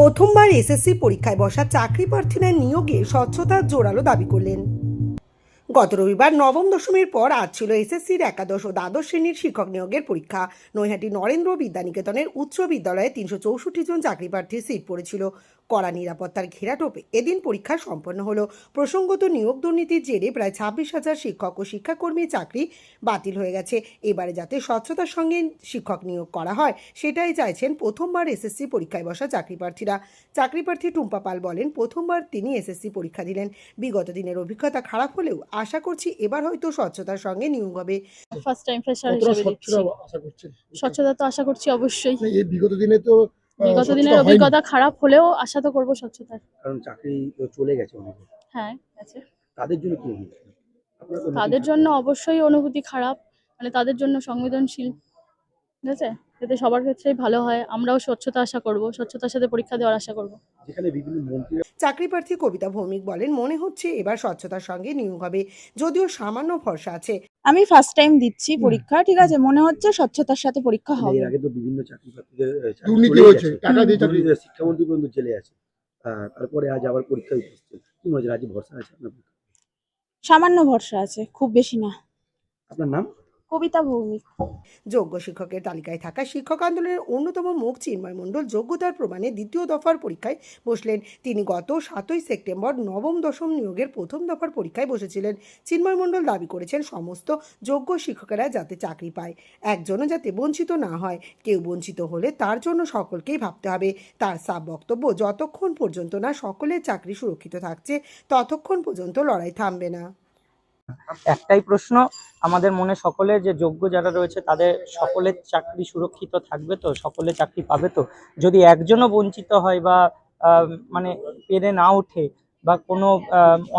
প্রথমবার এসএসসি পরীক্ষায় বসা চাকরি প্রার্থীরা নিয়োগে স্বচ্ছতার জোরালো দাবি করলেন। গত রবিবার নবম দশমীর পর আজ ছিল এসএসসির একাদশ ও দ্বাদশ শ্রেণির শিক্ষক নিয়োগের পরীক্ষা। নৈহাটি নরেন্দ্র বিদ্যানিকেতনের উচ্চ বিদ্যালয়ে তিনশো চৌষট্টি জন চাকরি প্রার্থীর সিট পড়েছিল। কড়া নিরাপত্তার ঘেরাটোপে এদিন পরীক্ষা সম্পন্ন হলো। প্রসঙ্গত নিয়োগ দুর্নীতির জেরে প্রায় ছাব্বিশ হাজার শিক্ষক ও শিক্ষাকর্মীর চাকরি বাতিল হয়ে গেছে। এবারে যাতে স্বচ্ছতার সঙ্গে শিক্ষক নিয়োগ করা হয় সেটাই চাইছেন প্রথমবার এসএসসি পরীক্ষায় বসা চাকরি প্রার্থীরা। চাকরি প্রার্থী টুম্পা পাল বলেন প্রথমবার তিনি এসএসসি পরীক্ষা দিলেন। বিগত দিনের অভিজ্ঞতা খারাপ হলেও আশা করছি এবার হয়তো স্বচ্ছতার সঙ্গে নিয়োগ হবে। ফার্স্ট টাইম ফ্রেশার হিসেবে স্বচ্ছতা আশা করছেন? স্বচ্ছতা তো আশা করছি অবশ্যই। এই বিগত দিনে তো বিগত দিনের অভিজ্ঞতা খারাপ হলেও আশা তো করব স্বচ্ছতার। কারণ চাকরি চলে গেছে অনেকে। হ্যাঁ তাদের জন্য কি তাদের জন্য অবশ্যই অনুভূতি খারাপ মানে তাদের জন্য সংবেদনশীল। ঠিক আছে? যাতে সবার ক্ষেত্রেই ভালো হয় আমরাও স্বচ্ছতা আশা করব স্বচ্ছতার সাথে পরীক্ষা দেওয়ার আশা করব। যেখানে বিভিন্ন মন্ত্রীরা চাকরি প্রার্থী কবিতা ভৌমিক বলেন মনে হচ্ছে এবার স্বচ্ছতার সঙ্গে নিয়োগ হবে যদিও সামান্য ভরসা আছে। আমি ফার্স্ট টাইম দিচ্ছি পরীক্ষা ঠিক আছে মনে হচ্ছে স্বচ্ছতার সাথে পরীক্ষা মানে হবে। এর আগে তো বিভিন্ন চাকরি প্রার্থীদের দুর্নীতি চলে হয়েছে টাকা দিয়ে চাকরি। শিক্ষামন্ত্রী পর্যন্ত জেলে আছে তারপরে আজ আবার পরীক্ষা উপস্থিত। কি মনে হচ্ছে রাজ্যে ভরসা আছে আপনার সামান্য ভরসা আছে খুব বেশি না। আপনার নাম? কবিতা ভৌমিক। যোগ্য শিক্ষকের তালিকায় থাকা শিক্ষক আন্দোলনের অন্যতম মুখ চিন্ময় মণ্ডল যোগ্যতার প্রমাণে দ্বিতীয় দফার পরীক্ষায় বসলেন। তিনি গত সাতই সেপ্টেম্বর নবম দশম নিয়োগের প্রথম দফার পরীক্ষায় বসেছিলেন। চিন্ময় মণ্ডল দাবি করেছেন, সমস্ত যোগ্য শিক্ষকেরা যাতে চাকরি পায়, একজনও যাতে বঞ্চিত না হয়। কেউ বঞ্চিত হলে তার জন্য সকলকেই ভাবতে হবে। তার সাব বক্তব্য, যতক্ষণ পর্যন্ত না সকলের চাকরি সুরক্ষিত থাকছে, ততক্ষণ পর্যন্ত লড়াই থামবে না। একটাই প্রশ্ন, আমাদের মনে সকলে যে যোগ্য যারা রয়েছে তাদের সকলের চাকরি সুরক্ষিত থাকবে তো, সকলে চাকরি পাবে তো? যদি একজনও বঞ্চিত হয় বা মানে পেরে না ওঠে বা কোনো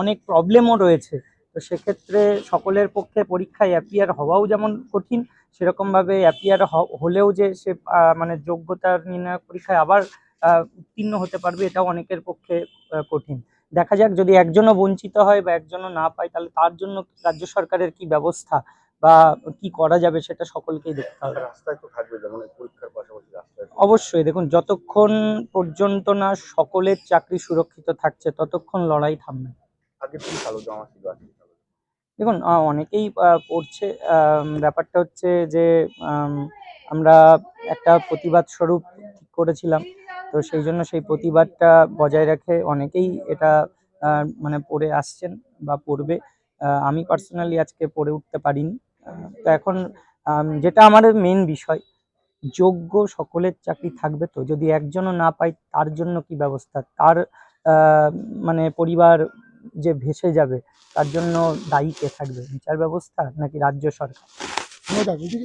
অনেক প্রবলেমও রয়েছে, তো সেক্ষেত্রে সকলের পক্ষে পরীক্ষায় অ্যাপিয়ার হওয়াও যেমন কঠিন, সেরকমভাবে অ্যাপিয়ার হলেও যে সে মানে যোগ্যতার নির্ণয় পরীক্ষায় আবার উত্তীর্ণ হতে পারবে এটাও অনেকের পক্ষে কঠিন। দেখা যাক যদি একজনও বঞ্চিত হয় বা একজনও না পায় তাহলে তার জন্য রাজ্য সরকারের কি ব্যবস্থা বা কি করা যাবে সেটা সকলকেই দেখতে হবে। রাস্তায় থাকবে পরীক্ষার অবশ্যই দেখুন যতক্ষণ পর্যন্ত না সকলের চাকরি সুরক্ষিত থাকছে ততক্ষণ লড়াই থামবে। দেখুন অনেকেই পড়ছে ব্যাপারটা হচ্ছে যে আম, আমরা একটা প্রতিবাদ স্বরূপ ঠিক করেছিলাম। তো সেই জন্য সেই প্রতিবাদটা বজায় রাখে অনেকেই এটা মানে পড়ে আসছেন বা পড়বে। আমি পার্সোনালি আজকে পড়ে উঠতে পারিনি। তো এখন যেটা আমাদের মেন বিষয়, যোগ্য সকলের চাকরি থাকবে তো। যদি একজনও না পায়, তার জন্য কি ব্যবস্থা? তার মানে পরিবার যে ভেসে যাবে, তার জন্য দায়ী কে থাকবে? বিচার ব্যবস্থা নাকি রাজ্য সরকার? গেছি